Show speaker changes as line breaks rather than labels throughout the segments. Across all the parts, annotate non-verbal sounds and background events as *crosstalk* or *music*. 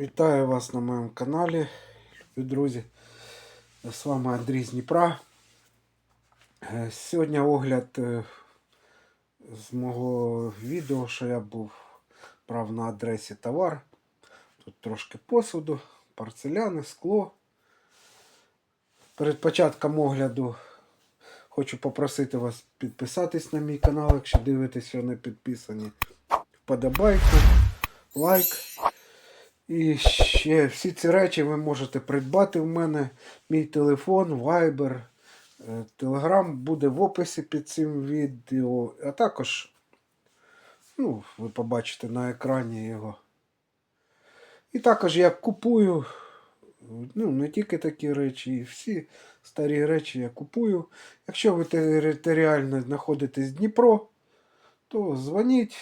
Вітаю вас на моєму каналі, любі друзі. З вами Андрій з Дніпра. Е, Сьогодні огляд е, з мого відео, що я був брав на адресі товар. Тут трошки посуду, порцеляни, скло. Перед початком огляду хочу попросити вас підписатись на мій канал, якщо дивитесь, що не підписані. Вподобайку, лайк. І ще всі ці речі ви можете придбати в мене. Мій телефон, Viber, е, Telegram буде в описі під цим відео. А також, ну, ви побачите на екрані його. І також я купую, ну, не тільки такі речі, і всі старі речі я купую. Якщо ви територіально знаходитесь в Дніпро, то дзвоніть,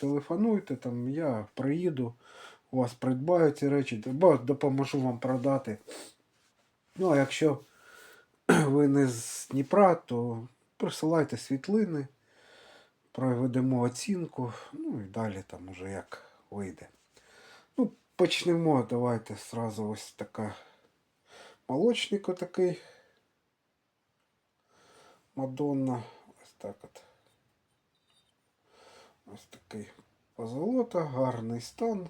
телефонуйте, там я приїду у вас придбаю ці речі, або допоможу вам продати. Ну, а якщо *clears throat* ви не з Дніпра, то присилайте світлини, проведемо оцінку, ну і далі там уже як вийде. Ну, почнемо, давайте сразу ось така молочник отакий. Мадонна. Ось так от. Ось такий позолота, гарний стан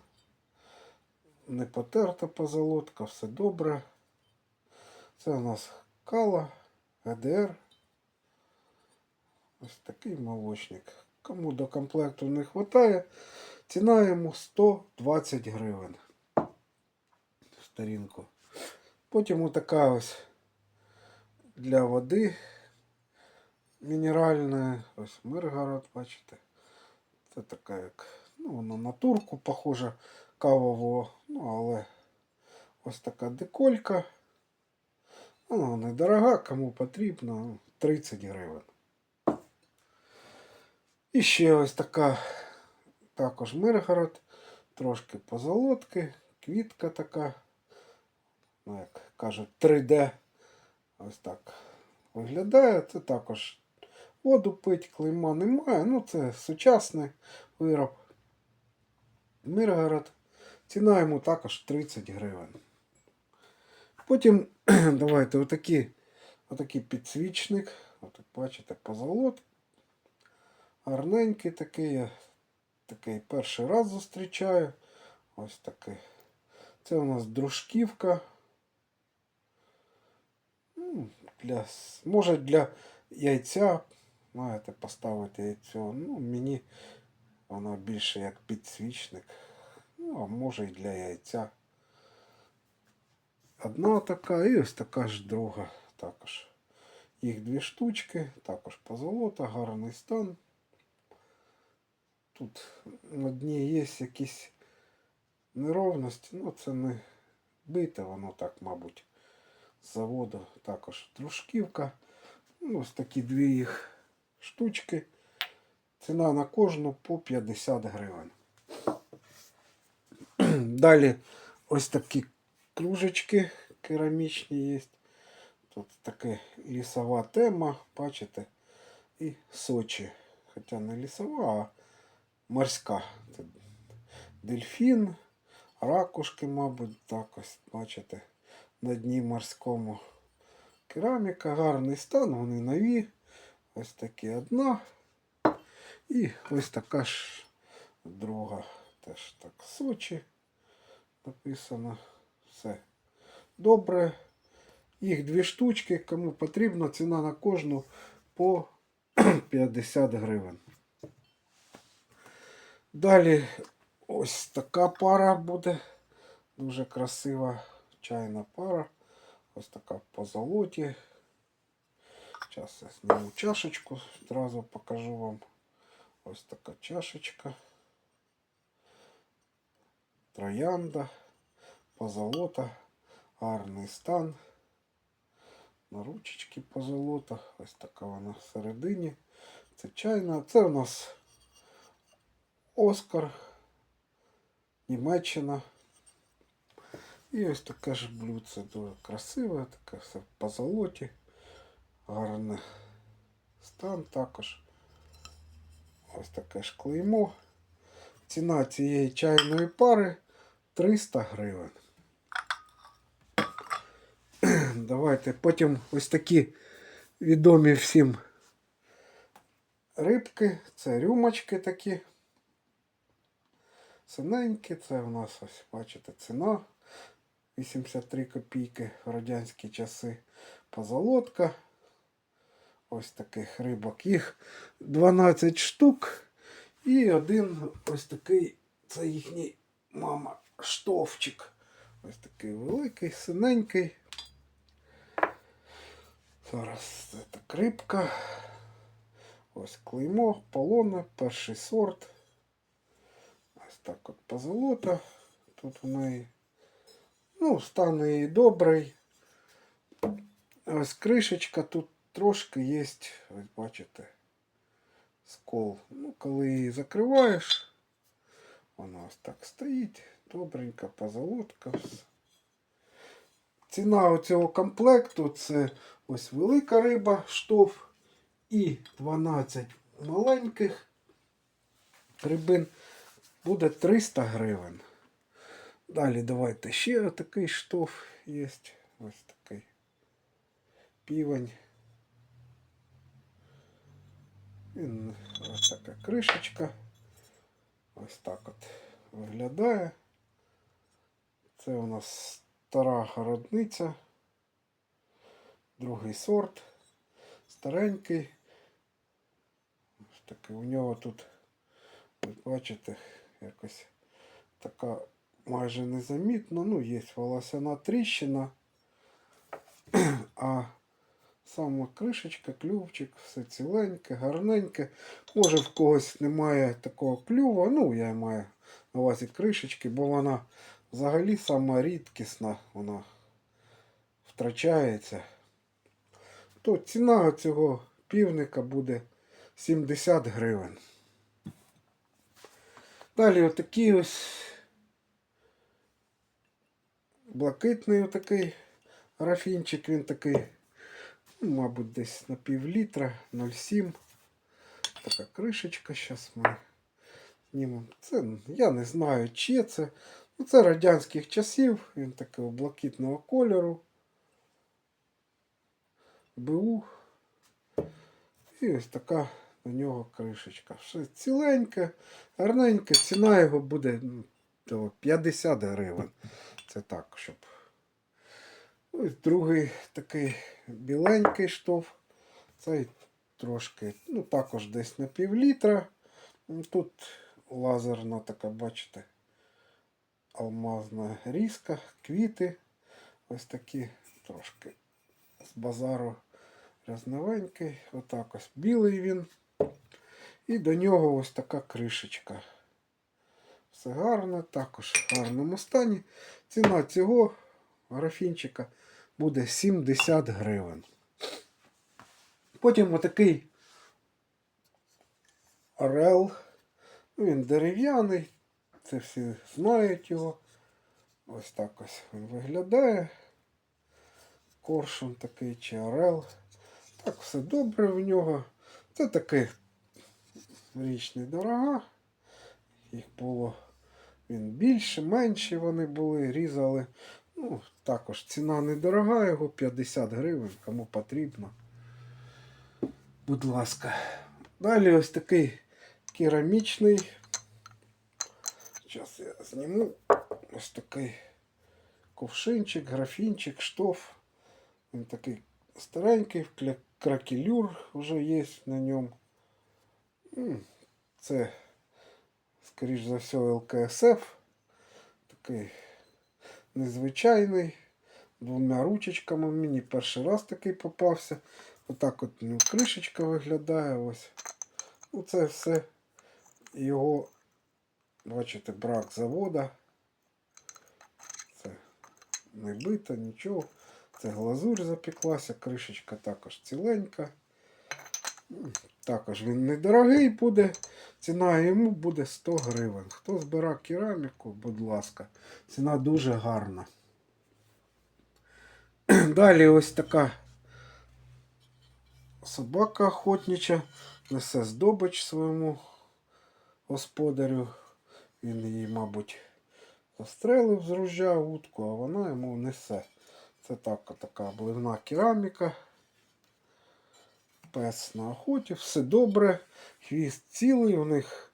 не потерта позолотка, все добре. Це у нас кала, ГДР. Ось такий молочник. Кому до комплекту не вистачає, ціна йому 120 гривень. Сторінку. Потім отака ось для води мінеральна. Ось Миргород, бачите. Це така як, ну, вона на турку похожа кавового, ну, але ось така деколька. Вона недорога, кому потрібно, ну, 30 гривень. І ще ось така також Миргород, трошки позолотки, квітка така, ну, як кажуть, 3D. Ось так виглядає. Це також воду пить, клейма немає. Ну, це сучасний вироб. Миргород. Ціна йому також 30 гривень. Потім *clears throat* давайте отакі, отакий підсвічник. От бачите, позолот. Гарненький такий. Я такий перший раз зустрічаю. Ось такий. Це у нас дружківка. Ну, Для, може для яйця. Маєте поставити яйцо. Ну, мені вона більше як підсвічник. Ну, а може і для яйця. Одна така і ось така ж друга також. Їх дві штучки, також позолота, гарний стан. Тут на дні є якісь неровності, ну це не бите, воно так, мабуть, з заводу. Також дружківка. Ну, ось такі дві їх штучки. Ціна на кожну по 50 гривень. Далі ось такі кружечки керамічні є. Тут така лісова тема, бачите, і Сочі. Хоча не лісова, а морська. Це дельфін, ракушки, мабуть, так ось, бачите, на дні морському. Кераміка, гарний стан, вони нові. Ось такі одна. І ось така ж друга. Теж так Сочі написано. Все добре. Їх дві штучки. Кому потрібно, ціна на кожну по *clears throat* 50 гривень. Далі ось така пара буде. Дуже красива чайна пара. Ось така по золоті. Зараз я зніму чашечку, одразу покажу вам. Ось така чашечка. Троянда, позолота, гарний стан. На ручечки позолота. Ось така вона всередині. Це чайна. Це у нас Оскар, Німеччина. І ось таке ж блюдце дуже красиве, таке все в позолоті. Гарний стан також. Ось таке ж клеймо. Ціна цієї чайної пари 300 гривень. *clears throat* Давайте потім ось такі відомі всім рибки. Це рюмочки такі. Синенькі, це у нас ось, бачите, ціна 83 копійки в радянські часи. Позолотка. Ось таких рибок. Їх 12 штук. І один ось такий, це їхній мама штовчик. Ось такий великий, синенький. Зараз це так рибка. Ось клеймо, полона, перший сорт. Ось так от позолота. Тут у неї. Ну, стан її добрий. Ось кришечка тут трошки є, ось бачите, скол. Ну, коли її закриваєш, вона ось так стоїть. Добренька позолотка. Ціна цього комплекту це ось велика риба, штоф і 12 маленьких рибин буде 300 гривень. Далі давайте ще такий штоф є. Ось такий півень. Він ось така кришечка. Ось так от виглядає. Це у нас стара городниця. Другий сорт. Старенький. Ось такий. У нього тут, ви бачите, якось така майже незамітна. Ну, є волосяна тріщина. *clears throat* А сама кришечка, клювчик, все ціленьке, гарненьке. Може в когось немає такого клюва. Ну, я маю на увазі кришечки, бо вона взагалі сама рідкісна, вона втрачається. То ціна цього півника буде 70 гривень. Далі отакий ось блакитний отакий графінчик, він такий, мабуть, десь на пів літра, 0,7. Така кришечка, зараз ми знімемо. Це я не знаю, чи це. Ну, це радянських часів, він такого блакитного кольору. БУ. І ось така на нього кришечка. Все ціленьке, гарненьке. Ціна його буде ну, 50 гривень. Це так, щоб. Ось другий такий біленький штоф. Цей трошки, ну також десь на пів літра. Ну, Тут лазерна така, бачите, алмазна різка, квіти. Ось такі трошки з базару різновенький. Отак ось білий він. І до нього ось така кришечка. Все гарно, також в гарному стані. Ціна цього графінчика буде 70 гривень. Потім отакий орел. Ну, Він дерев'яний. Це всі знають його. Ось так ось він виглядає. Коршун такий чи орел. Так, все добре в нього. Це такий річ недорога. Їх було він більше, менші вони були, різали. Ну, також ціна недорога, його 50 гривень, кому потрібно. Будь ласка. Далі ось такий керамічний. Зараз я зніму ось такий ковшинчик, графінчик, штоф. Він такий старенький, кракелюр вже є на ньому. Це, скоріш за все, ЛКСФ. Такий незвичайний. Двома ручечками. Мені перший раз такий попався. Отак от ну, кришечка виглядає. Ось. Ну, це все його, бачите, брак завода. Це не бито, нічого. Це глазурь запеклася, кришечка також ціленька. Також він недорогий буде. Ціна йому буде 100 гривень. Хто збирав кераміку, будь ласка, ціна дуже гарна. *clears throat* Далі ось така собака охотнича несе здобич своєму господарю. Він її, мабуть, застрелив з ружя утку, а вона йому несе. Це так, така обливна кераміка. Пес на охоті, все добре. Хвіст цілий, у них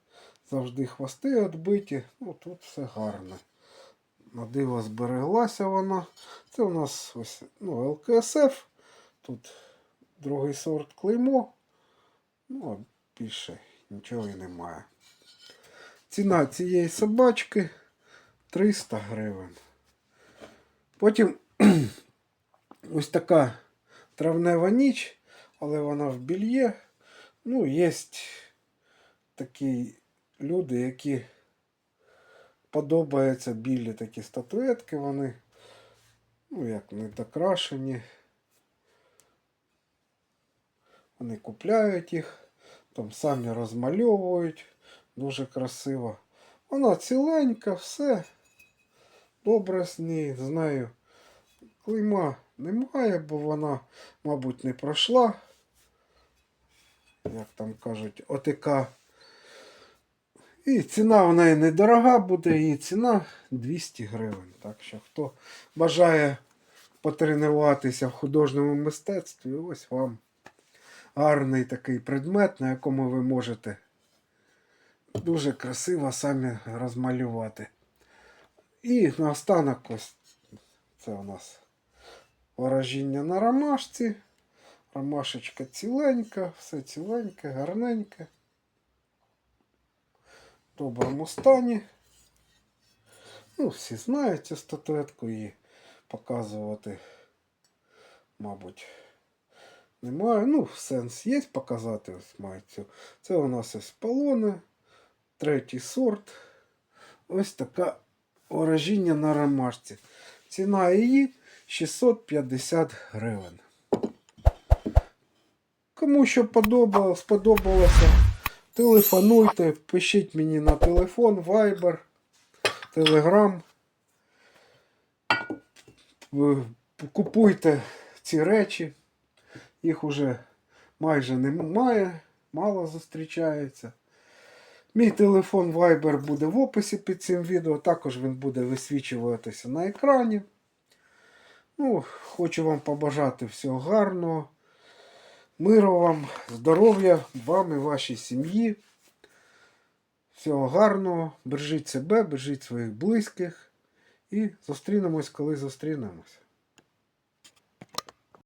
завжди хвости відбиті. Ну, тут все гарно. На диво збереглася вона. Це у нас ось ну, ЛКСФ. Тут другий сорт клеймо. Ну, а більше нічого і немає. Ціна цієї собачки 300 гривень. Потім *clears throat* ось така травнева ніч, але вона в більє. Ну, є такі люди, які подобаються білі такі статуетки, вони, ну, як не докрашені. Вони купляють їх, там самі розмальовують. Дуже красиво. Вона ціленька, все. Добре з нею, з нею. Клейма немає, бо вона, мабуть, не пройшла. Як там кажуть, ОТК. І ціна в неї недорога буде, її ціна 200 гривень. Так що хто бажає потренуватися в художньому мистецтві, ось вам гарний такий предмет, на якому ви можете дуже красиво самі розмалювати. І наостанок ось це у нас ворожіння на ромашці. Ромашечка ціленька, все ціленьке, гарненьке. В доброму стані. Ну, всі знають цю статуетку її показувати, мабуть, немає. Ну, сенс є показати, ось маю цю. Це у нас ось полони, третій сорт. Ось така ворожіння на ромашці. Ціна її 650 гривень. Кому що подобалось, сподобалося, телефонуйте, пишіть мені на телефон, Viber, Telegram. Купуйте ці речі. Їх уже майже немає, мало зустрічається. Мій телефон Viber буде в описі під цим відео, також він буде висвічуватися на екрані. Ну, хочу вам побажати всього гарного. Миру вам, здоров'я вам і вашій сім'ї. Всього гарного. Бережіть себе, бережіть своїх близьких. І зустрінемось, коли зустрінемось.